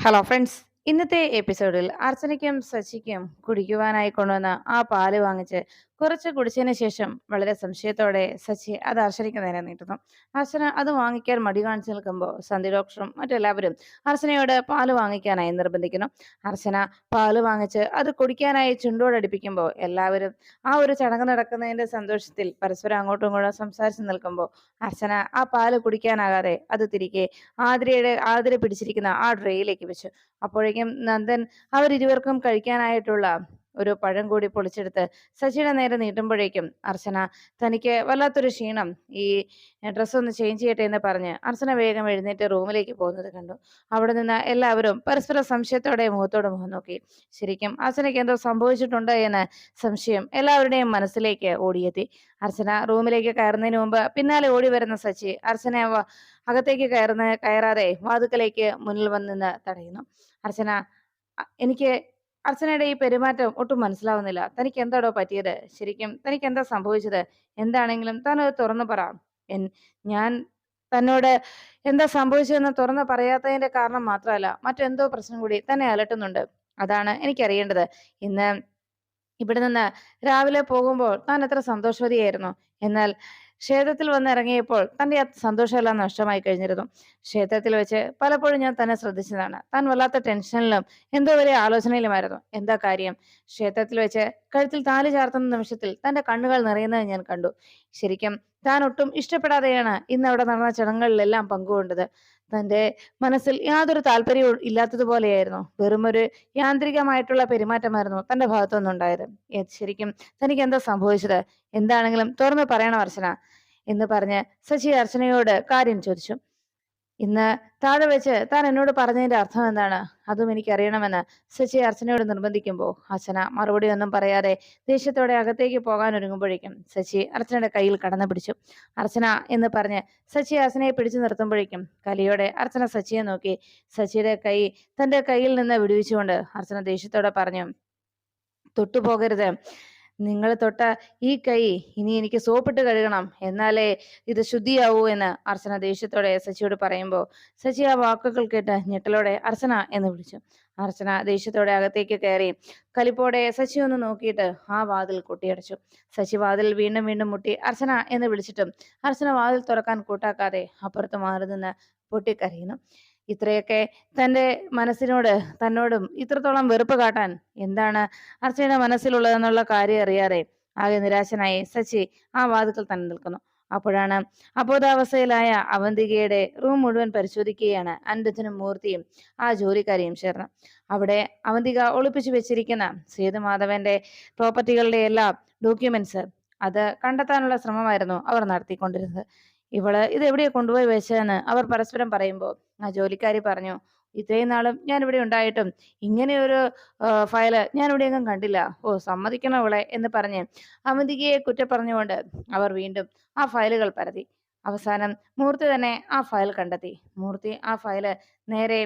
Hello friends ഇന്നത്തെ എപ്പിസോഡിൽ അർച്ചനയ്ക്കും സച്ചിക്കും കുടിക്കുവാനായി കൊണ്ടുവന്ന ആ പാൽ വാങ്ങിച്ച് കുറച്ച് കുടിച്ചതിന് ശേഷം വളരെ സംശയത്തോടെ സച്ചി അത് അർച്ചനയ്ക്ക് നേരെ നീട്ടുന്നു. അർച്ചന അത് വാങ്ങിക്കാൻ മടി കാണിച്ചു നിൽക്കുമ്പോൾ സന്ധി ഡോക്ടറും മറ്റെല്ലാവരും അർച്ചനയോട് പാൽ വാങ്ങിക്കാനായി നിർബന്ധിക്കുന്നു. അർച്ചന പാൽ വാങ്ങിച്ച് അത് കുടിക്കാനായി ചുണ്ടോടടുപ്പിക്കുമ്പോൾ എല്ലാവരും ആ ഒരു ചടങ്ങ് നടക്കുന്നതിന്റെ സന്തോഷത്തിൽ പരസ്പരം അങ്ങോട്ടും ഇങ്ങോട്ടും സംസാരിച്ച് നിൽക്കുമ്പോൾ അർച്ചന ആ പാൽ കുടിക്കാനാകാതെ അത് തിരികെ ആതിരയുടെ ആതിര പിടിച്ചിരിക്കുന്ന ആ ട്രേയിലേക്ക് വെച്ചു. അപ്പോഴേക്കും നന്ദൻ അവരിരുവർക്കും കഴിക്കാനായിട്ടുള്ള ഒരു പഴം കൂടി പൊളിച്ചെടുത്ത് സച്ചിയുടെ നേരെ നീട്ടുമ്പോഴേക്കും അർച്ചന തനിക്ക് വല്ലാത്തൊരു ക്ഷീണം. ഈ ഡ്രസ്സ് ഒന്ന് ചേഞ്ച് ചെയ്യട്ടെ എന്ന് പറഞ്ഞ് അർച്ചന വേഗം എഴുന്നേറ്റ് റൂമിലേക്ക് പോകുന്നത് കണ്ടു. അവിടെ നിന്ന് എല്ലാവരും പരസ്പര സംശയത്തോടെ മുഖത്തോട് മുഖം നോക്കി. ശരിക്കും അർച്ചനയ്ക്ക് എന്തോ സംഭവിച്ചിട്ടുണ്ട് എന്ന് സംശയം എല്ലാവരുടെയും മനസ്സിലേക്ക് ഓടിയെത്തി. അർച്ചന റൂമിലേക്ക് കയറുന്നതിന് മുമ്പ് പിന്നാലെ ഓടി വരുന്ന സച്ചി അർച്ചന അകത്തേക്ക് കയറുന്ന കയറാതെ വാതുക്കലേക്ക് മുന്നിൽ വന്ന് തടയുന്നു. അർച്ചന എനിക്ക് അർച്ചനയുടെ ഈ പെരുമാറ്റം ഒട്ടും മനസ്സിലാവുന്നില്ല. തനിക്ക് എന്താടോ പറ്റിയത്? ശരിക്കും തനിക്ക് എന്താ സംഭവിച്ചത്? എന്താണെങ്കിലും താൻ അത് തുറന്നു പറ. ഞാൻ തന്നോട് എന്താ സംഭവിച്ചതെന്ന് തുറന്നു പറയാത്തതിന്റെ കാരണം മാത്രമല്ല മറ്റെന്തോ പ്രശ്നം കൂടി തന്നെ അലട്ടുന്നുണ്ട്. അതാണ് എനിക്കറിയേണ്ടത്. ഇന്ന് ഇവിടെ നിന്ന് രാവിലെ പോകുമ്പോൾ താൻ എത്ര സന്തോഷവതിയായിരുന്നു? എന്നാൽ ക്ഷേത്രത്തിൽ വന്നിറങ്ങിയപ്പോൾ തന്റെ സന്തോഷമെല്ലാം നഷ്ടമായി കഴിഞ്ഞിരുന്നു. ക്ഷേത്രത്തിൽ വെച്ച് പലപ്പോഴും ഞാൻ തന്നെ ശ്രദ്ധിച്ചതാണ്. താൻ വല്ലാത്ത ടെൻഷനിലും എന്തോ വലിയ ആലോചനയിലുമായിരുന്നു. എന്താ കാര്യം? ക്ഷേത്രത്തിൽ വെച്ച് കഴുത്തിൽ താലി ചാർത്തുന്ന നിമിഷത്തിൽ തന്റെ കണ്ണുകൾ നിറയുന്നത് ഞാൻ കണ്ടു. ശരിക്കും താൻ ഒട്ടും ഇഷ്ടപ്പെടാതെയാണ് ഇന്ന് അവിടെ നടന്ന ചടങ്ങുകളിലെല്ലാം പങ്കുകൊണ്ടത്. തന്റെ മനസ്സിൽ യാതൊരു താല്പര്യവും ഇല്ലാത്തതുപോലെയായിരുന്നു ഒരു യാന്ത്രികമായിട്ടുള്ള പെരുമാറ്റമായിരുന്നു തന്റെ ഭാഗത്തുനിന്നുണ്ടായത് ശരിക്കും തനിക്ക് എന്താ സംഭവിച്ചത്? എന്താണെങ്കിലും തുറന്നു പറയണം അർച്ചന എന്ന് പറഞ്ഞ് ശശി അർച്ചനയോട് കാര്യം ചോദിച്ചു. ഇന്ന് താഴെ വെച്ച് താൻ എന്നോട് പറഞ്ഞതിന്റെ അർത്ഥം എന്താണ്? അതും എനിക്കറിയണമെന്ന് ശശി അർച്ചനയോട് നിർബന്ധിക്കുമ്പോൾ അർച്ചന മറുപടി ഒന്നും പറയാതെ ദേഷ്യത്തോടെ അകത്തേക്ക് പോകാൻ ഒരുങ്ങുമ്പോഴേക്കും ശശി അർച്ചനയുടെ കയ്യിൽ കടന്നു പിടിച്ചു. അർച്ചന എന്ന് പറഞ്ഞ് സച്ചി അർച്ചനയെ പിടിച്ചു നിർത്തുമ്പോഴേക്കും കലിയോടെ അർച്ചന സച്ചിയെ നോക്കി. സച്ചിയുടെ കൈ തന്റെ കയ്യിൽ നിന്ന് വിടുവിച്ചുകൊണ്ട് അർച്ചന ദേഷ്യത്തോടെ പറഞ്ഞു തൊട്ടുപോകരുത്. നിങ്ങൾ തൊട്ട ഈ കൈ ഇനി എനിക്ക് സോപ്പിട്ട് കഴുകണം. എന്നാലേ ഇത് ശുദ്ധിയാവൂ എന്ന് അർച്ചന ദേഷ്യത്തോടെ സച്ചിയോട് പറയുമ്പോൾ സച്ചി ആ വാക്കുകൾ കേട്ട് ഞെട്ടലോടെ അർച്ചന എന്ന് വിളിച്ചു. അർച്ചന ദേഷ്യത്തോടെ അകത്തേക്ക് കയറി കലിപ്പോടെ സച്ചി ഒന്ന് നോക്കിയിട്ട് ആ വാതിൽ കൊട്ടിയടച്ചു. സച്ചി വാതിൽ വീണ്ടും വീണ്ടും മുട്ടി അർച്ചന എന്ന് വിളിച്ചിട്ടും അർച്ചന വാതിൽ തുറക്കാൻ കൂട്ടാക്കാതെ അപ്പുറത്ത് മാറി നിന്ന് പൊട്ടിക്കരയുന്നു. ഇത്രയൊക്കെ തന്റെ മനസ്സിനോട് തന്നോടും ഇത്രത്തോളം വെറുപ്പ് കാട്ടാൻ എന്താണ് അർച്ചയുടെ മനസ്സിലുള്ളതെന്നുള്ള കാര്യം അറിയാതെ ആകെ നിരാശനായി സച്ചി ആ വാതുക്കൾ തന്നെ നിൽക്കുന്നു. അപ്പോഴാണ് അബോധാവസ്ഥയിലായ അവന്തികയുടെ റൂം മുഴുവൻ പരിശോധിക്കുകയാണ് അൻഡത്തിനും മൂർത്തിയും ആ ജോലിക്കാരിയും ചേർന്ന്. അവിടെ അവന്തിക ഒളിപ്പിച്ചു വെച്ചിരിക്കുന്ന സേതുമാധവന്റെ പ്രോപ്പർട്ടികളുടെ എല്ലാ ഡോക്യുമെന്റ്സ് അത് കണ്ടെത്താനുള്ള ശ്രമമായിരുന്നു അവർ നടത്തിക്കൊണ്ടിരുന്നത്. ഇവൾ ഇത് എവിടെയാ കൊണ്ടുപോയി വെച്ചതെന്ന് അവർ പരസ്പരം പറയുമ്പോൾ ആ ജോലിക്കാരി പറഞ്ഞു ഇത്രയും നാളും ഞാൻ ഇവിടെ ഉണ്ടായിട്ടും ഇങ്ങനെ ഒരു ഫയൽ ഞാൻ ഇവിടെയെങ്കിലും കണ്ടില്ല. ഓ സമ്മതിക്കണം അവളെ എന്ന് പറഞ്ഞ് അവന്തികയെ കുറ്റപ്പറഞ്ഞുകൊണ്ട് അവർ വീണ്ടും ആ ഫയലുകൾ പരതി അവസാനം മൂർത്തി തന്നെ ആ ഫയൽ കണ്ടെത്തി. മൂർത്തി ആ ഫയൽ നേരെ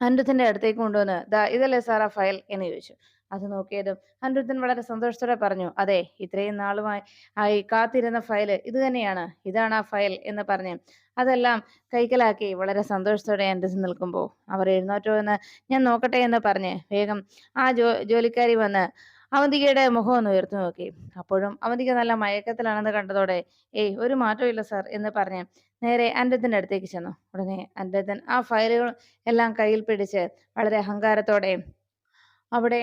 അനിരുദ്ധിന്റെ അടുത്തേക്ക് കൊണ്ടുവന്ന് ദാ ഇതല്ലേ സാർ ആ ഫയൽ? എന്ന് ചോദിച്ചു. അത് നോക്കിയതും അനിരുദ്ധൻ വളരെ സന്തോഷത്തോടെ പറഞ്ഞു അതെ ഇത്രയും നാളുമായി ആയി കാത്തിരുന്ന ഫയൽ ഇത് തന്നെയാണ് ഇതാണ് ആ ഫയൽ എന്ന് പറഞ്ഞ്. അതെല്ലാം കൈക്കലാക്കി വളരെ സന്തോഷത്തോടെ അനിരുദ്ധൻ നിൽക്കുമ്പോൾ അവർ എഴുന്നേറ്റോ എന്ന് ഞാൻ നോക്കട്ടെ എന്ന് പറഞ്ഞ് വേഗം ആ ജോ ജോലിക്കാരി വന്ന് അവന്തികയുടെ മുഖം ഒന്ന് ഉയർത്തു നോക്കി. അപ്പോഴും അവന്തിക നല്ല മയക്കത്തിലാണെന്ന് കണ്ടതോടെ ഏയ് ഒരു മാറ്റമില്ല സാർ എന്ന് പറഞ്ഞ് നേരെ അൻഡത്തിന്റെ അടുത്തേക്ക് ചെന്നു. ഉടനെ അൻഡത്തൻ ആ ഫയലുകൾ എല്ലാം കയ്യിൽ പിടിച്ച് വളരെ അഹങ്കാരത്തോടെ അവിടെ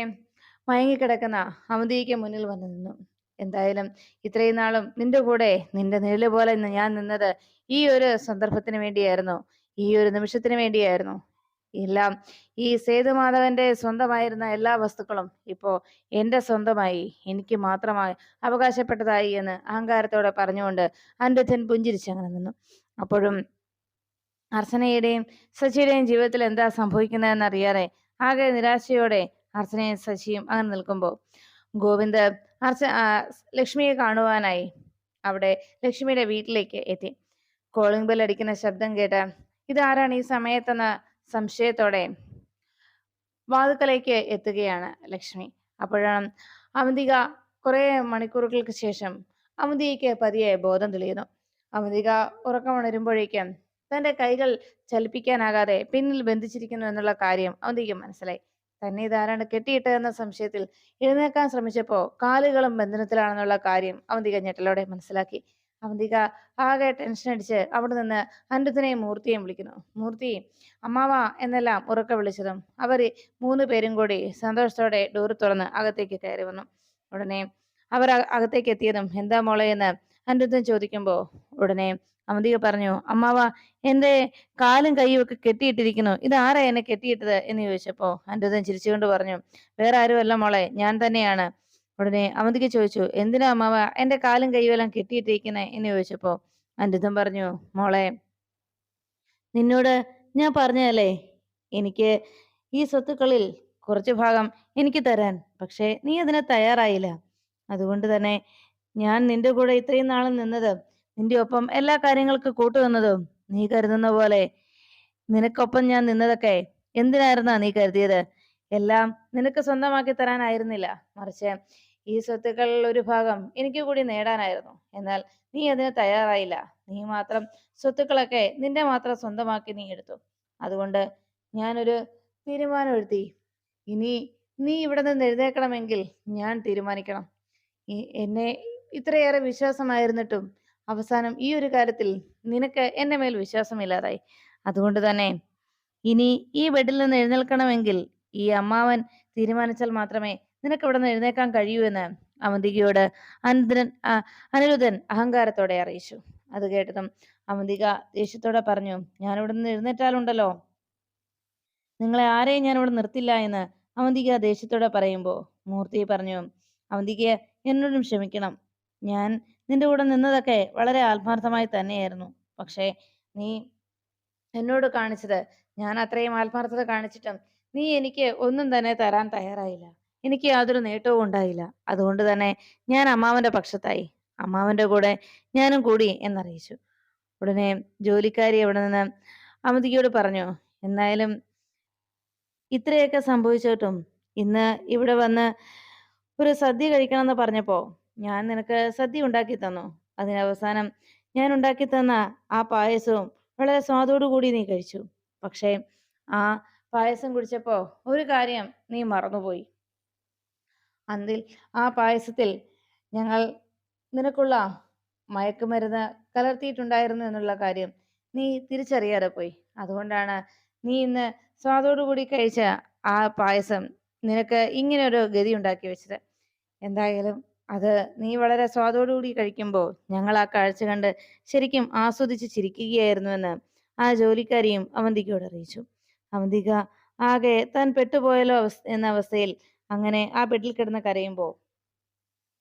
മയങ്ങിക്കിടക്കുന്ന അവന്തിക്ക് മുന്നിൽ വന്നു നിന്നു. എന്തായാലും ഇത്രയും നാളും നിന്റെ കൂടെ നിന്റെ നിഴൽ പോലെ ഞാൻ നിന്നത് ഈ ഒരു സന്ദർഭത്തിന് വേണ്ടിയായിരുന്നു. ഈ ഒരു നിമിഷത്തിന് വേണ്ടിയായിരുന്നു. എല്ലാം ഈ സേതുമാധവന്റെ സ്വന്തമായിരുന്ന എല്ലാ വസ്തുക്കളും ഇപ്പോ എന്റെ സ്വന്തമായി. എനിക്ക് മാത്രമായി അവകാശപ്പെട്ടതായി എന്ന് അഹങ്കാരത്തോടെ പറഞ്ഞുകൊണ്ട് അനുരുദ്ധൻ പുഞ്ചിരിച്ചങ്ങനെ നിന്നു. അപ്പോഴും അർച്ചനയുടെയും സച്ചിയുടെയും ജീവിതത്തിൽ എന്താ സംഭവിക്കുന്നതെന്ന് അറിയാതെ ആകെ നിരാശയോടെ അർച്ചനയും ശശിയും അങ്ങനെ നിൽക്കുമ്പോൾ ഗോവിന്ദ് അർച്ച ലക്ഷ്മിയെ കാണുവാനായി അവിടെ ലക്ഷ്മിയുടെ വീട്ടിലേക്ക് എത്തി. കോളിംഗ് ബെൽ അടിക്കുന്ന ശബ്ദം കേട്ട് ഇതാരാണ് ഈ സമയത്തെന്ന സംശയത്തോടെ വാതുക്കലേക്ക് എത്തുകയാണ് ലക്ഷ്മി. അപ്പോഴാണ് അവന്തിക കുറെ മണിക്കൂറുകൾക്ക് ശേഷം അവന്തികയ്ക്ക് പതിയെ ബോധം തെളിയുന്നു. അവന്തിക ഉറക്കമുണരുമ്പോഴേക്കും തന്റെ കൈകൾ ചലിപ്പിക്കാനാകാതെ പിന്നിൽ ബന്ധിച്ചിരിക്കുന്നു എന്നുള്ള കാര്യം അവന്തിക്ക് മനസ്സിലായി. തന്നെ ഇതാരാണ്? കെട്ടിയിട്ടതെന്ന സംശയത്തിൽ എഴുന്നേൽക്കാൻ ശ്രമിച്ചപ്പോ കാലുകളും ബന്ധനത്തിലാണെന്നുള്ള കാര്യം അവന്തിക ഞെട്ടലോടെ മനസ്സിലാക്കി. അവന്തിക ആകെ ടെൻഷൻ അടിച്ച് അവിടെ നിന്ന് അനിരുദ്ധനെയും മൂർത്തിയെയും വിളിക്കുന്നു. മൂർത്തി അമ്മാവ എന്നെല്ലാം ഉറക്കെ വിളിച്ചതും അവർ മൂന്ന് പേരും കൂടി സന്തോഷത്തോടെ ഡോർ തുറന്ന് അകത്തേക്ക് കയറി വന്നു. ഉടനെ അവർ അകത്തേക്ക് എത്തിയതും എന്താ മോളെ എന്ന് അനിരുദ്ധൻ ചോദിക്കുമ്പോൾ ഉടനെ അവന്തിക പറഞ്ഞു അമ്മാവ എന്റെ കാലും കൈയും ഒക്കെ കെട്ടിയിട്ടിരിക്കുന്നു. ഇത് ആരാ എന്നെ കെട്ടിയിട്ടത്? എന്ന് ചോദിച്ചപ്പോ അനിരുദ്ധൻ ചിരിച്ചുകൊണ്ട് പറഞ്ഞു വേറെ ആരുമല്ല മോളെ ഞാൻ തന്നെയാണ്. ഉടനെ അവന്തിക ചോദിച്ചു എന്തിനാ അമ്മാവ എന്റെ കാലും കൈയും എല്ലാം കെട്ടിയിട്ടിരിക്കുന്നേ? എന്ന് ചോദിച്ചപ്പോ അനിരുദ്ധൻ പറഞ്ഞു മോളെ നിന്നോട് ഞാൻ പറഞ്ഞതല്ലേ? എനിക്ക് ഈ സ്വത്തുക്കളിൽ കുറച്ചു ഭാഗം എനിക്ക് തരാൻ പക്ഷേ നീ അതിന് തയ്യാറായില്ല. അതുകൊണ്ട് തന്നെ ഞാൻ നിന്റെ കൂടെ ഇത്രയും നാളും നിന്നത് നിന്റെ ഒപ്പം എല്ലാ കാര്യങ്ങൾക്കും കൂട്ടുവന്നതും നീ കരുതുന്ന പോലെ നിനക്കൊപ്പം ഞാൻ നിന്നതൊക്കെ എന്തിനായിരുന്നാ നീ കരുതിയത്? എല്ലാം നിനക്ക് സ്വന്തമാക്കി തരാനായിരുന്നില്ല. മറിച്ച് ഈ സ്വത്തുക്കളിൽ ഒരു ഭാഗം എനിക്ക് കൂടി നേടാനായിരുന്നു. എന്നാൽ നീ അതിന് തയ്യാറായില്ല. നീ മാത്രം സ്വത്തുക്കളൊക്കെ നിന്റെ മാത്രം സ്വന്തമാക്കി നീ എടുത്തു. അതുകൊണ്ട് ഞാനൊരു തീരുമാനം എഴുതി ഇനി നീ ഇവിടെ നിന്ന് എഴുന്നേക്കണമെങ്കിൽ ഞാൻ തീരുമാനിക്കണം. എന്നെ ഇത്രയേറെ വിശ്വാസമായിരുന്നിട്ടും അവസാനം ഈ ഒരു കാര്യത്തിൽ നിനക്ക് എന്റെ മേൽ വിശ്വാസമില്ലാതായി. അതുകൊണ്ട് തന്നെ ഇനി ഈ ബെഡിൽ നിന്ന് എഴുന്നേൽക്കണമെങ്കിൽ ഈ അമ്മാവൻ തീരുമാനിച്ചാൽ മാത്രമേ നിനക്ക് ഇവിടെ നിന്ന് എഴുന്നേക്കാൻ കഴിയൂ എന്ന് അവന്തികയോട് അനിരുദ്ധൻ അനിരുദ്ധൻ അഹങ്കാരത്തോടെ അറിയിച്ചു. അത് കേട്ടതും അവന്തിക ദേഷ്യത്തോടെ പറഞ്ഞു ഞാൻ ഇവിടെ നിന്ന് എഴുന്നേറ്റാലുണ്ടല്ലോ. നിങ്ങളെ ആരെയും ഞാൻ ഇവിടെ നിർത്തില്ല എന്ന് അവന്തിക ദേഷ്യത്തോടെ പറയുമ്പോ മൂർത്തി പറഞ്ഞു അവന്തികയെ എന്നോടും ക്ഷമിക്കണം. ഞാൻ നിന്റെ കൂടെ നിന്നതൊക്കെ വളരെ ആത്മാർത്ഥമായി തന്നെയായിരുന്നു. പക്ഷേ നീ എന്നോട് കാണിച്ചത് ഞാൻ അത്രയും ആത്മാർത്ഥത കാണിച്ചിട്ടും നീ എനിക്ക് ഒന്നും തന്നെ തരാൻ തയ്യാറായില്ല. എനിക്ക് യാതൊരു നേട്ടവും ഉണ്ടായില്ല. അതുകൊണ്ട് തന്നെ ഞാൻ അമ്മാവന്റെ പക്ഷത്തായി. അമ്മാവന്റെ കൂടെ ഞാനും കൂടി എന്നറിയിച്ചു. ഉടനെ ജോലിക്കാരി അവിടെ നിന്ന് അമിതിയോട് പറഞ്ഞു എന്നായാലും ഇത്രയൊക്കെ സംഭവിച്ചിട്ടും ഇന്ന് ഇവിടെ വന്ന് ഒരു സദ്യ കഴിക്കണം എന്ന് പറഞ്ഞപ്പോ ഞാൻ നിനക്ക് സദ്യ ഉണ്ടാക്കി തന്നു. അതിനവസാനം ഞാൻ ഉണ്ടാക്കി തന്ന ആ പായസവും വളരെ സ്വാദോടുകൂടി നീ കഴിച്ചു. പക്ഷേ ആ പായസം കുടിച്ചപ്പോ ഒരു കാര്യം നീ മറന്നുപോയി. അന്തിൽ ആ പായസത്തിൽ ഞങ്ങൾ നിനക്കുള്ള മയക്കുമരുന്ന് കലർത്തിയിട്ടുണ്ടായിരുന്നു എന്നുള്ള കാര്യം നീ തിരിച്ചറിയാതെ പോയി. അതുകൊണ്ടാണ് നീ ഇന്ന് സ്വാദോടു കൂടി കഴിച്ച ആ പായസം നിനക്ക് ഇങ്ങനെ ഒരു ഗതി ഉണ്ടാക്കി വെച്ചത്. എന്തായാലും അത് നീ വളരെ സ്വാദോടുകൂടി കഴിക്കുമ്പോൾ ഞങ്ങൾ ആ കാഴ്ച കണ്ട് ശരിക്കും ആസ്വദിച്ച് ചിരിക്കുകയായിരുന്നുവെന്ന് ആ ജോലിക്കാരിയും അവന്തികയോട് അറിയിച്ചു. അവന്തിക ആകെ താൻ പെട്ടുപോയല്ലോ അവസ് എന്ന അവസ്ഥയിൽ അങ്ങനെ ആ ബെഡിൽ കിടന്ന് കരയുമ്പോൾ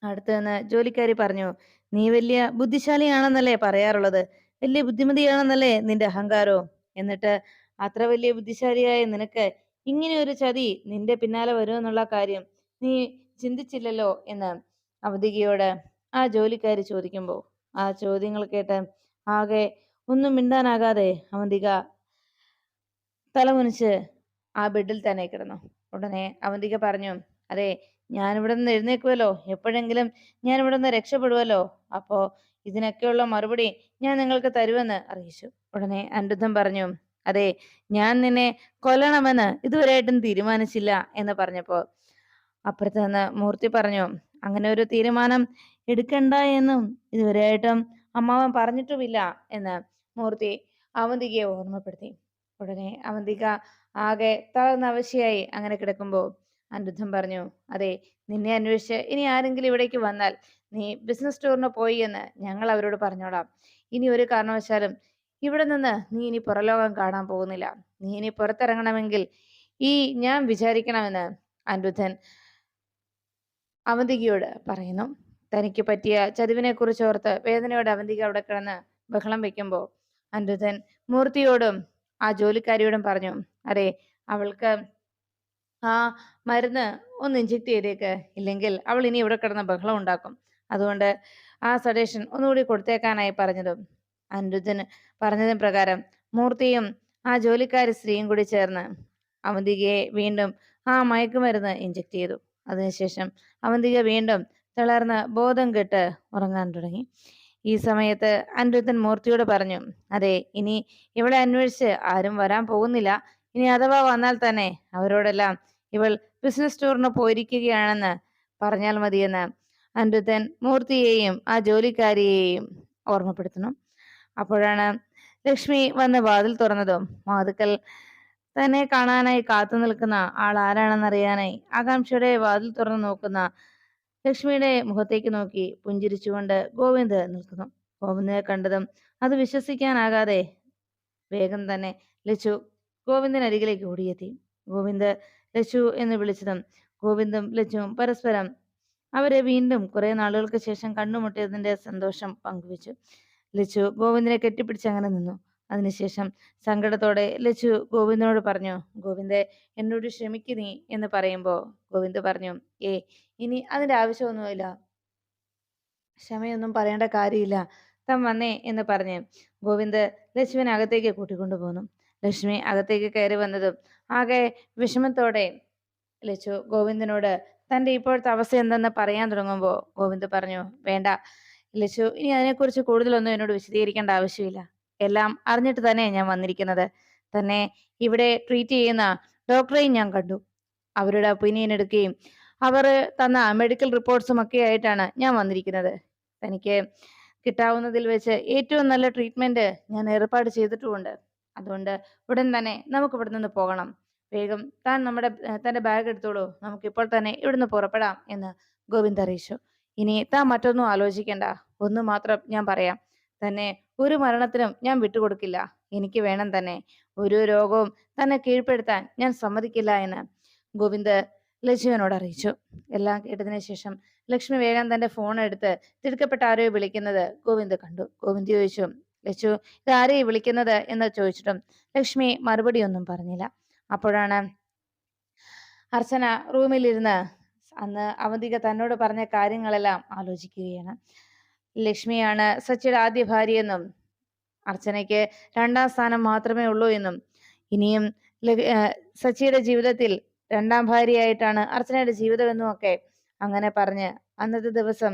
അടുത്ത് നിന്ന് ജോലിക്കാരി പറഞ്ഞു നീ വലിയ ബുദ്ധിശാലിയാണെന്നല്ലേ പറയാറുള്ളത്? വലിയ ബുദ്ധിമതിയാണെന്നല്ലേ നിന്റെ അഹങ്കാരവും? എന്നിട്ട് അത്ര വലിയ ബുദ്ധിശാലിയായ നിനക്ക് ഇങ്ങനെ ഒരു ചതി നിന്റെ പിന്നാലെ വരുമെന്നുള്ള കാര്യം നീ ചിന്തിച്ചില്ലല്ലോ എന്ന് അവധികയോട് ആ ജോലിക്കാരി ചോദിക്കുമ്പോൾ ആ ചോദ്യങ്ങൾ കേട്ട് ആകെ ഒന്നും മിണ്ടാനാകാതെ അവന്തിക തലമുനിച്ച് ആ ബെഡിൽ തന്നെ കിടന്നു. ഉടനെ അവന്തിക പറഞ്ഞു അതെ ഞാൻ ഇവിടെ നിന്ന് എഴുന്നേക്കുമല്ലോ എപ്പോഴെങ്കിലും ഞാൻ ഇവിടെ നിന്ന് രക്ഷപ്പെടുമല്ലോ അപ്പോ ഇതിനൊക്കെയുള്ള മറുപടി ഞാൻ നിങ്ങൾക്ക് തരുമെന്ന് അറിയിച്ചു. ഉടനെ അനിരുദ്ധം പറഞ്ഞു അതെ ഞാൻ നിന്നെ കൊല്ലണമെന്ന് ഇതുവരെയായിട്ടും തീരുമാനിച്ചില്ല എന്ന് പറഞ്ഞപ്പോ അപ്പുറത്ത് നിന്ന് മൂർത്തി പറഞ്ഞു അങ്ങനെ ഒരു തീരുമാനം എടുക്കണ്ട എന്നും ഇതുവരെയായിട്ടും അമ്മാവൻ പറഞ്ഞിട്ടുമില്ല എന്ന് മൂർത്തി അവന്തികയെ ഓർമ്മപ്പെടുത്തി. ഉടനെ അവന്തിക ആകെ തളർന്നവശയായി അങ്ങനെ കിടക്കുമ്പോൾ അനിരുദ്ധം പറഞ്ഞു അതെ നിന്നെ അന്വേഷിച്ച് ഇനി ആരെങ്കിലും ഇവിടേക്ക് വന്നാൽ നീ ബിസിനസ് ടൂറിന് പോയി എന്ന് ഞങ്ങൾ അവരോട് പറഞ്ഞോളാം. ഇനി ഒരു കാരണവശാലും ഇവിടെ നിന്ന് നീ ഇനി പുറലോകം കാണാൻ പോകുന്നില്ല. നീ ഇനി പുറത്തിറങ്ങണമെങ്കിൽ ഈ ഞാൻ വിചാരിക്കണമെന്ന് അനിരുദ്ധൻ അവന്തികയോട് പറയുന്നു. തനിക്ക് പറ്റിയ ചതിവിനെ കുറിച്ച് ഓർത്ത് വേദനയോട് അവന്തിക അവിടെ കിടന്ന് ബഹളം വെക്കുമ്പോൾ അനിരുദ്ധൻ മൂർത്തിയോടും ആ ജോലിക്കാരിയോടും പറഞ്ഞു അതെ അവൾക്ക് ആ മരുന്ന് ഒന്ന് ഇഞ്ചെക്ട് ചെയ്തേക്ക്. ഇല്ലെങ്കിൽ അവൾ ഇനി ഇവിടെ കിടന്ന് ബഹളം ഉണ്ടാക്കും. അതുകൊണ്ട് ആ സഡേഷൻ ഒന്നുകൂടി കൊടുത്തേക്കാനായി പറഞ്ഞതും അനിരുദ്ധന് പറഞ്ഞതിന് പ്രകാരം മൂർത്തിയും ആ ജോലിക്കാരി സ്ത്രീയും കൂടി ചേർന്ന് അവന്തികയെ വീണ്ടും ആ മയക്കുമരുന്ന് ഇഞ്ചെക്ട് ചെയ്തു. അതിനുശേഷം അവന്തിക വീണ്ടും തളർന്ന് ബോധം കെട്ട് ഉറങ്ങാൻ തുടങ്ങി. ഈ സമയത്ത് അനിരുദ്ധൻ മൂർത്തിയോട് പറഞ്ഞു അതെ ഇനി ഇവളെ അന്വേഷിച്ച് ആരും വരാൻ പോകുന്നില്ല. ഇനി അഥവാ വന്നാൽ തന്നെ അവരോടെല്ലാം ഇവൾ ബിസിനസ് ടൂറിന് പോയിരിക്കുകയാണെന്ന് പറഞ്ഞാൽ മതിയെന്ന് അനിരുദ്ധൻ മൂർത്തിയെയും ആ ജോലിക്കാരിയെയും ഓർമ്മപ്പെടുത്തുന്നു. അപ്പോഴാണ് ലക്ഷ്മി വന്ന് വാതിൽ തുറന്നതും വാതുക്കൽ തന്നെ കാണാനായി കാത്തു നിൽക്കുന്ന ആൾ ആരാണെന്നറിയാനായി ആകാംക്ഷയുടെ വാതിൽ തുറന്നു നോക്കുന്ന ലക്ഷ്മിയുടെ മുഖത്തേക്ക് നോക്കി പുഞ്ചിരിച്ചുകൊണ്ട് ഗോവിന്ദ് നിൽക്കുന്നു. ഗോവിന്ദനെ കണ്ടതും അത് വിശ്വസിക്കാനാകാതെ വേഗം തന്നെ ലച്ചു ഗോവിന്ദനരികിലേക്ക് ഓടിയെത്തി. ഗോവിന്ദ് ലച്ചു എന്ന് വിളിച്ചതും ഗോവിന്ദും ലച്ചുവും പരസ്പരം അവരെ വീണ്ടും കുറെ നാളുകൾക്ക് ശേഷം കണ്ടുമുട്ടിയതിന്റെ സന്തോഷം പങ്കുവച്ചു. ലച്ചു ഗോവിന്ദനെ കെട്ടിപ്പിടിച്ച് അങ്ങനെ നിന്നു. അതിനുശേഷം സങ്കടത്തോടെ ലച്ചു ഗോവിന്ദനോട് പറഞ്ഞു ഗോവിന്ദെ എന്നോട് ക്ഷമിക്കു നീ എന്ന് പറയുമ്പോൾ ഗോവിന്ദ് പറഞ്ഞു ഏ ഇനി അതിന്റെ ആവശ്യമൊന്നുമില്ല. ക്ഷമയൊന്നും പറയേണ്ട കാര്യമില്ല. താൻ വന്നേ എന്ന് പറഞ്ഞ് ഗോവിന്ദ് ലക്ഷ്മിനെ അകത്തേക്ക് കൂട്ടിക്കൊണ്ടുപോന്നു ലക്ഷ്മി അകത്തേക്ക് കയറി വന്നതും ആകെ വിഷമത്തോടെ ലച്ചു ഗോവിന്ദനോട് തന്റെ ഇപ്പോഴത്തെ അവസ്ഥ എന്തെന്ന് പറയാൻ തുടങ്ങുമ്പോൾ ഗോവിന്ദ് പറഞ്ഞു വേണ്ട. ലച്ചു ഇനി അതിനെക്കുറിച്ച് കൂടുതലൊന്നും എന്നോട് വിശദീകരിക്കേണ്ട ആവശ്യമില്ല. എല്ലാം അറിഞ്ഞിട്ട് തന്നെ ഞാൻ വന്നിരിക്കുന്നത്. തന്നെ ഇവിടെ ട്രീറ്റ് ചെയ്യുന്ന ഡോക്ടറെയും ഞാൻ കണ്ടു. അവരുടെ ഒപ്പീനിയൻ എടുക്കുകയും അവർ തന്ന മെഡിക്കൽ റിപ്പോർട്ട്സും ഒക്കെ ആയിട്ടാണ് ഞാൻ വന്നിരിക്കുന്നത്. തനിക്ക് കിട്ടാവുന്നതിൽ വെച്ച് ഏറ്റവും നല്ല ട്രീറ്റ്മെന്റ് ഞാൻ ഏർപ്പാട് ചെയ്തിട്ടുമുണ്ട്. അതുകൊണ്ട് ഉടൻ തന്നെ നമുക്ക് ഇവിടെ നിന്ന് പോകണം. വേഗം താൻ നമ്മുടെ തന്റെ ബാഗ് എടുത്തോളൂ. നമുക്ക് ഇപ്പോൾ തന്നെ ഇവിടുന്ന് പുറപ്പെടാം എന്ന് ഗോവിന്ദ് അറിയിച്ചു ഇനി താൻ മറ്റൊന്നും ആലോചിക്കേണ്ട. ഒന്ന് മാത്രം ഞാൻ പറയാം. തന്നെ ഒരു മരണത്തിനും ഞാൻ വിട്ടുകൊടുക്കില്ല. എനിക്ക് വേണം തന്നെ ഒരു രോഗവും തന്നെ കീഴ്പ്പെടുത്താൻ ഞാൻ സമ്മതിക്കില്ല എന്ന് ഗോവിന്ദ് ലക്ഷ്മിയോട് അറിയിച്ചു. എല്ലാം കേട്ടതിന് ശേഷം ലക്ഷ്മി വേഗം തന്റെ ഫോൺ എടുത്ത് തിടുക്കപ്പെട്ട ആരെയോ വിളിക്കുന്നത് ഗോവിന്ദ് കണ്ടു. ഗോവിന്ദ് ചോദിച്ചു ലച്ചു ഇത് ആരെയും വിളിക്കുന്നത്? എന്ന് ചോദിച്ചിട്ടും ലക്ഷ്മി മറുപടി ഒന്നും പറഞ്ഞില്ല. അപ്പോഴാണ് അർച്ചന റൂമിലിരുന്ന് അന്ന് അവന്തിക തന്നോട് പറഞ്ഞ കാര്യങ്ങളെല്ലാം ആലോചിക്കുകയാണ്. ലക്ഷ്മിയാണ് സച്ചിയുടെ ആദ്യ ഭാര്യയെന്നും അർച്ചനയ്ക്ക് രണ്ടാം സ്ഥാനം മാത്രമേ ഉള്ളൂ എന്നും. ഇനിയും സച്ചിയുടെ ജീവിതത്തിൽ രണ്ടാം ഭാര്യയായിട്ടാണ് അർച്ചനയുടെ ജീവിതമെന്നും ഒക്കെ അങ്ങനെ പറഞ്ഞ് അന്നത്തെ ദിവസം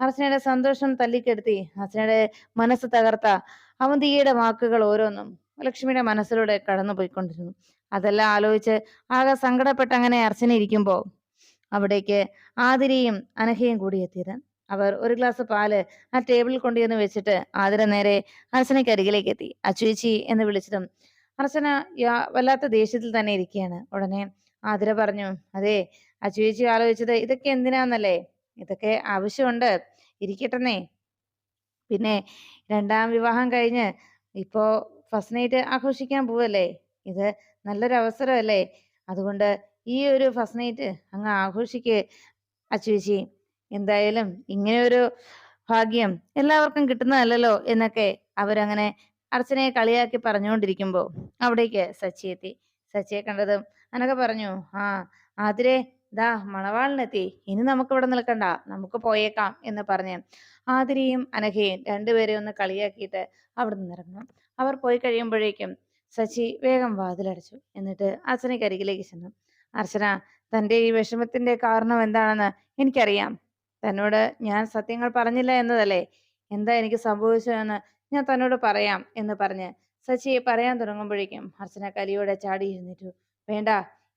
അർച്ചനയുടെ സന്തോഷം തല്ലിക്കെടുത്തി അർച്ചനയുടെ മനസ്സ് തകർത്ത അവന്തിയുടെ വാക്കുകൾ ഓരോന്നും ലക്ഷ്മിയുടെ മനസ്സിലൂടെ കടന്നു പോയിക്കൊണ്ടിരുന്നു അതെല്ലാം ആലോചിച്ച് ആകെ സങ്കടപ്പെട്ട് അങ്ങനെ അർച്ചന ഇരിക്കുമ്പോൾ അവിടേക്ക് ആതിരയും അനഹയും കൂടി എത്തിയത്. അവർ ഒരു ഗ്ലാസ് പാൽ ആ ടേബിളിൽ കൊണ്ടുവന്ന് വെച്ചിട്ട് ആതിര നേരെ അർച്ചനയ്ക്ക് അരികിലേക്ക് എത്തി അച്ചുവേച്ചി എന്ന് വിളിച്ചതും അർച്ചന വല്ലാത്ത ദേഷ്യത്തിൽ തന്നെ ഇരിക്കുകയാണ്. ഉടനെ ആതിര പറഞ്ഞു അതെ അച്ചുചേച്ചി ആലോചിച്ചത് ഇതൊക്കെ എന്തിനാന്നല്ലേ? ഇതൊക്കെ ആവശ്യമുണ്ട്. ഇരിക്കട്ടെന്നേ. പിന്നെ രണ്ടാം വിവാഹം കഴിഞ്ഞ് ഇപ്പോ ഫസ്റ്റ് നൈറ്റ് ആഘോഷിക്കാൻ പോവല്ലേ? ഇത് നല്ലൊരു അവസരമല്ലേ? അതുകൊണ്ട് ഈ ഒരു ഫസ്റ്റ് നൈറ്റ് അങ്ങ് ആഘോഷിക്ക് അച്ചുചേച്ചി എന്തായാലും ഇങ്ങനെ ഒരു ഭാഗ്യം എല്ലാവർക്കും കിട്ടുന്നതല്ലല്ലോ എന്നൊക്കെ അവരങ്ങനെ അർച്ചനയെ കളിയാക്കി പറഞ്ഞുകൊണ്ടിരിക്കുമ്പോ അവിടേക്ക് സച്ചി എത്തി. സച്ചിയെ കണ്ടതും അനൊക്കെ പറഞ്ഞു ആ ആതിരെ ദാ മണവാളിനെത്തി. ഇനി നമുക്ക് ഇവിടെ നിൽക്കണ്ട. നമുക്ക് പോയേക്കാം എന്ന് പറഞ്ഞ് ആതിരയും അനഘയും രണ്ടുപേരെയും ഒന്ന് കളിയാക്കിയിട്ട് അവിടെ നിന്നിറങ്ങുന്നു അവർ പോയി കഴിയുമ്പോഴേക്കും സച്ചി വേഗം വാതിലടച്ചു. എന്നിട്ട് അർച്ചനയ്ക്ക് അരികിലേക്ക് ചെന്നു. അർച്ചന തന്റെ ഈ വിഷമത്തിന്റെ കാരണം എന്താണെന്ന് എനിക്കറിയാം. തന്നോട് ഞാൻ സത്യങ്ങൾ പറഞ്ഞില്ല എന്നതല്ലേ? എന്താ എനിക്ക് സംഭവിച്ചതെന്ന് ഞാൻ തന്നോട് പറയാം എന്ന് പറഞ്ഞ് സച്ചിയെ പറയാൻ തുടങ്ങുമ്പോഴേക്കും അർച്ചന കലിയോടെ ചാടി എഴുന്നേറ്റു. വേണ്ട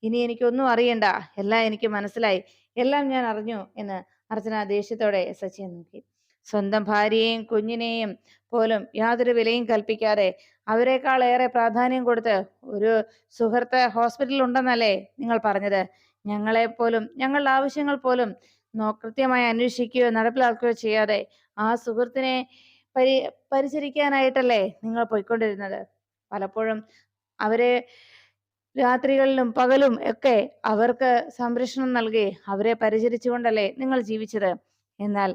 ഇനി എനിക്കൊന്നും അറിയണ്ട. എല്ലാം എനിക്ക് മനസ്സിലായി. എല്ലാം ഞാൻ അറിഞ്ഞു എന്ന് അർച്ചന ദേഷ്യത്തോടെ സച്ചിയെ നോക്കി. സ്വന്തം ഭാര്യയെയും കുഞ്ഞിനെയും പോലും യാതൊരു വിലയും കൽപ്പിക്കാതെ അവരെക്കാൾ ഏറെ പ്രാധാന്യം കൊടുത്ത് ഒരു സുഹൃത്ത് ഹോസ്പിറ്റലിൽ ഉണ്ടെന്നല്ലേ നിങ്ങൾ പറഞ്ഞത്? ഞങ്ങളെ പോലും ഞങ്ങളുടെ ആവശ്യങ്ങൾ പോലും കൃത്യമായി അന്വേഷിക്കുകയോ നടപ്പിലാക്കുകയോ ചെയ്യാതെ ആ സുഹൃത്തിനെ പരി പരിചരിക്കാനായിട്ടല്ലേ നിങ്ങൾ പോയിക്കൊണ്ടിരുന്നത്. പലപ്പോഴും അവരെ രാത്രികളിലും പകലും ഒക്കെ അവർക്ക് സംരക്ഷണം നൽകി അവരെ പരിചരിച്ചുകൊണ്ടല്ലേ നിങ്ങൾ ജീവിച്ചത്. എന്നാൽ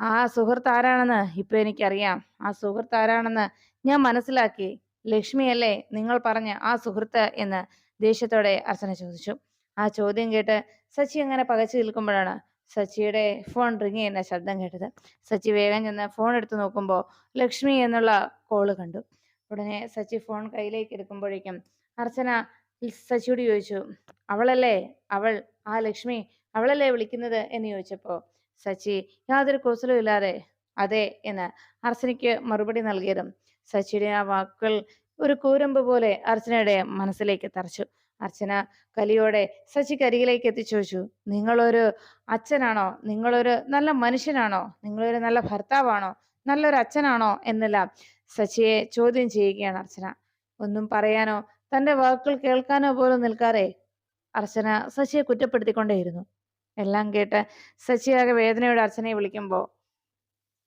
ആ സുഹൃത്ത് ആരാണെന്ന് ഇപ്പൊ എനിക്കറിയാം. ആ സുഹൃത്ത് ആരാണെന്ന് ഞാൻ മനസ്സിലാക്കി. ലക്ഷ്മിയല്ലേ നിങ്ങൾ പറഞ്ഞ ആ സുഹൃത്ത് എന്ന് ദേഷ്യത്തോടെ അർച്ചന ചോദിച്ചു. ആ ചോദ്യം കേട്ട് സച്ചി അങ്ങനെ പകച്ചു നിൽക്കുമ്പോഴാണ് സച്ചിയുടെ ഫോൺ റിങ് ചെയ്യുന്ന ശബ്ദം കേട്ടത്. സച്ചി വേഗം ചെന്ന് ഫോൺ എടുത്തു നോക്കുമ്പോൾ ലക്ഷ്മി എന്നുള്ള കോൾ കണ്ടു. ഉടനെ സച്ചി ഫോൺ കയ്യിലേക്ക് എടുക്കുമ്പോഴേക്കും അർച്ചന സച്ചിയോട് ചോദിച്ചു അവളല്ലേ? അവൾ ആ ലക്ഷ്മി അവളല്ലേ വിളിക്കുന്നത്? എന്ന് ചോദിച്ചപ്പോ സച്ചി യാതൊരു കുസലും ഇല്ലാതെ അതെ എന്ന് അർച്ചനയ്ക്ക് മറുപടി നൽകിയതും സച്ചിയുടെ ആ വാക്കുകൾ ഒരു കൂരമ്പ് പോലെ അർച്ചനയുടെ മനസ്സിലേക്ക് തറച്ചു. അർച്ചന കലിയോടെ സച്ചിക്ക് അരികിലേക്ക് എത്തിച്ചോദിച്ചു. നിങ്ങളൊരു അച്ഛനാണോ? നിങ്ങളൊരു നല്ല മനുഷ്യനാണോ? നിങ്ങളൊരു നല്ല ഭർത്താവാണോ? നല്ലൊരു അച്ഛനാണോ? എന്നെല്ലാം സച്ചിയെ ചോദ്യം ചെയ്യുകയാണ് അർച്ചന. ഒന്നും പറയാനോ? തന്റെ വാക്കുകൾ കേൾക്കാനോ പോലും നിൽക്കാതെ? അർച്ചന സച്ചിയെ കുറ്റപ്പെടുത്തിക്കൊണ്ടേയിരുന്നു. എല്ലാം കേട്ട് സച്ചിയാകെ വേദനയോടെ അർച്ചനയെ വിളിക്കുമ്പോൾ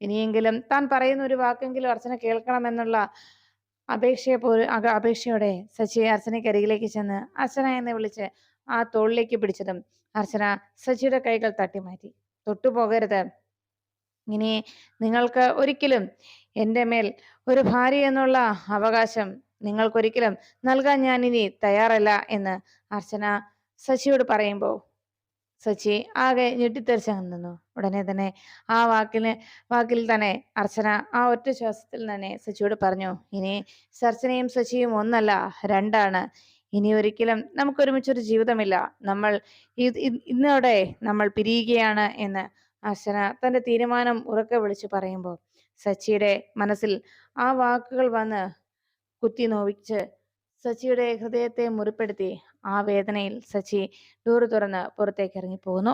ഇനിയെങ്കിലും താൻ പറയുന്ന ഒരു വാക്കെങ്കിലും അർച്ചന കേൾക്കണമെന്നുള്ള അപേക്ഷയെ പോ അപേക്ഷയോടെ സച്ചി അർച്ചനയ്ക്ക് അരികിലേക്ക് ചെന്ന് അർച്ചന എന്ന് വിളിച്ച് ആ തോളിലേക്ക് പിടിച്ചതും അർച്ചന സച്ചിയുടെ കൈകൾ തട്ടിമാറ്റി തൊട്ടുപോകരുത് ഇനി നിങ്ങൾക്ക് ഒരിക്കലും എന്റെ മേൽ ഒരു ഭാര്യ എന്നുള്ള അവകാശം നിങ്ങൾക്കൊരിക്കലും നൽകാൻ ഞാൻ ഇനി തയ്യാറല്ല എന്ന് അർച്ചന സച്ചിയോട് പറയുമ്പോൾ സച്ചി ആകെ ഞെട്ടിത്തെറിച്ചങ്ങ് നിന്നു ഉടനെ തന്നെ ആ വാക്കിന് വാക്കിൽ തന്നെ അർച്ചന ആ ഒറ്റ ശ്വാസത്തിൽ തന്നെ സച്ചിയോട് പറഞ്ഞു ഇനി സർച്ചനയും സച്ചിയും ഒന്നല്ല രണ്ടാണ്. ഇനി ഒരിക്കലും നമുക്ക് ഒരുമിച്ചൊരു ജീവിതമില്ല. നമ്മൾ ഇന്നോടെ നമ്മൾ പിരിയുകയാണ് എന്ന് അർച്ചന തന്റെ തീരുമാനം ഉറക്കെ വിളിച്ചു പറയുമ്പോൾ സച്ചിയുടെ മനസ്സിൽ ആ വാക്കുകൾ വന്ന് കുത്തി നോവിച്ച് സച്ചിയുടെ ഹൃദയത്തെ മുറിപ്പെടുത്തി ആ വേദനയിൽ സച്ചി ഡോറ് തുറന്ന് പുറത്തേക്ക് ഇറങ്ങിപ്പോകുന്നു